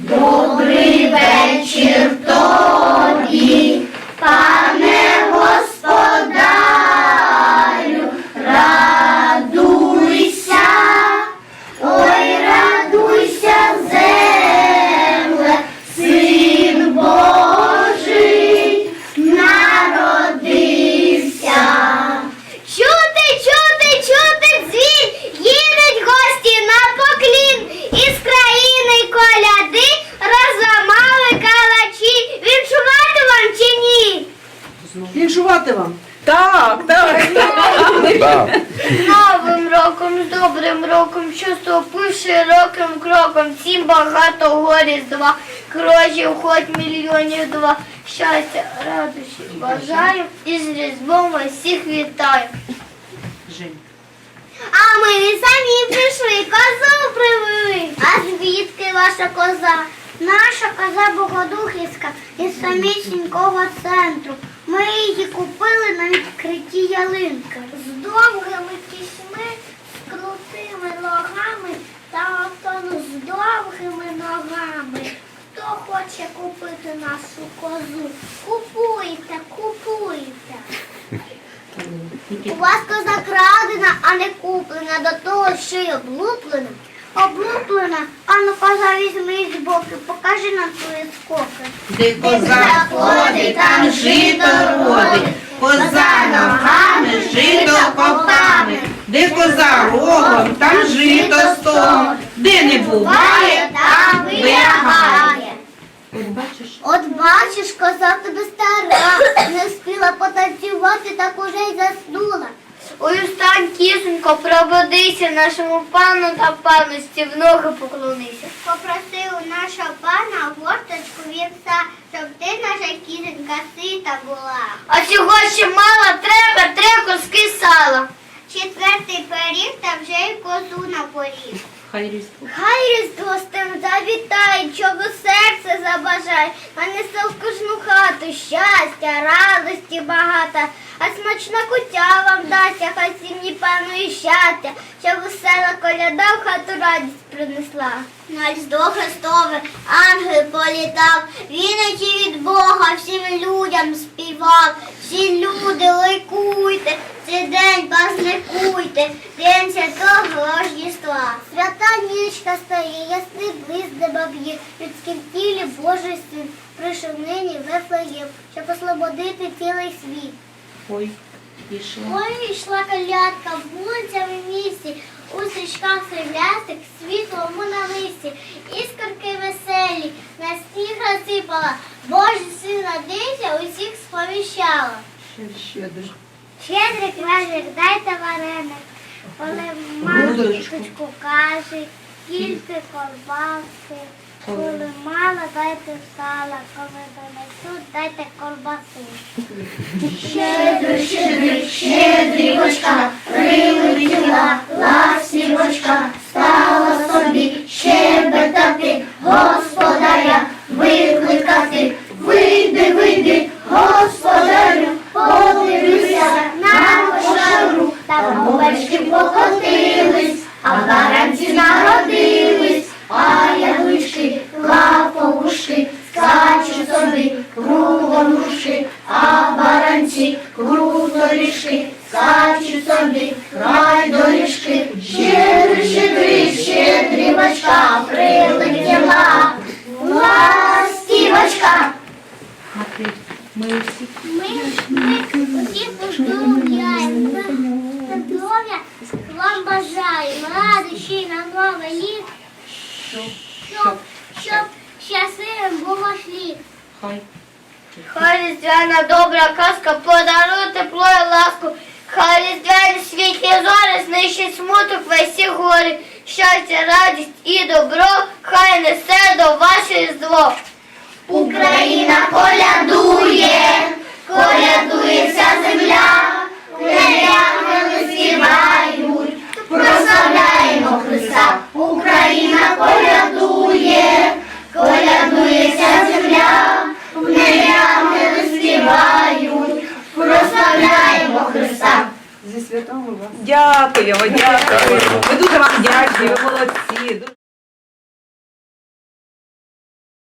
Добрий вечір Віншувати вам. Так, так. Новим роком, з добрим роком, що ступив широким кроком, всім багато горі з два, крочів хоч мільйонів два. Щастя, радощі бажаю і з Різдвом всіх вітаю. А ми не самі прийшли, козу привели. А звідки ваша коза? Наша коза Богодухівська із самісінького центру. Ми її купили на відкритті ялинки. З довгими кісьми, з крутими ногами та ото з довгими ногами. Хто хоче купити нашу козу? Купуйте, купуйте. У вас коза крадена, а не куплена, до того ще й облуплена. Облуплена, а ну коза візьми з боку, покажи нам свої скоки. Де коза ходить, там жито родить. Коза ногами, жито копами. Де коза рогом, там жито стогом. Де не буває, там вилягає. От бачиш? Коза тебе стара, не встигла потанцювати, так уже й заснула. Ой, устань, кісонько, пробудися, нашому пану та панності в ноги поклонися. Попросив у нашого пана горточку вівса, щоб ти, наша кізонька, сита була. А цього ще мало треба, три куски сала. Четвертий пиріг та вже й козу на поріг. Хай різдво. Хай різдво з тим завітає, чого серце забажає, а не хату щастя, радості багато, а смачна кутя вам дасться, хай сім'ї пану і щастя, щоб весела коляда в хату радість принесла. На різдво Христове ангел політав, віночі від Бога всім людям співав. Всі люди день святого Рождества. Свята нічка стає, ясний близь баб'є, людським тілі Божий син, прийшов нині в щоб освободити цілий світ. Ой, пішла. Ой, йшла колядка вулицями в місті, у стрічках сріблястик, світлому на листі, іскорки веселі, на сніг розсипала, Божий син родився, усіх сповіщала. Ще щедро. Щедрик вечір, дайте вареник, коли Будочку. кісточку каже, кільки колбаси, коли мало, дайте сала, коли донесуть, дайте колбаси. Щедрик, щедрик, щедрівочка, прилетіла ластівочка, стала собі щебетати, господаря собі край доріжки, щедрий, щедрий, щедрівочка прилетіла, ластівочка. Ми всі. Поздравляємо. Здоров'я вам бажаємо, радощі на нове літ, Щоб, щоб, щасливим було шліт. хай. Хай різдвяна добра казка подарує тепло і ласку. Знищить смуток і гори. Щастя, радість і добро, хай несе до вас різдво. Україна колядує, колядує вся земля, ангели співають, Зі святого вас. Дякуємо, дякуємо. Ми дуже вам дякуємо, ви молодці.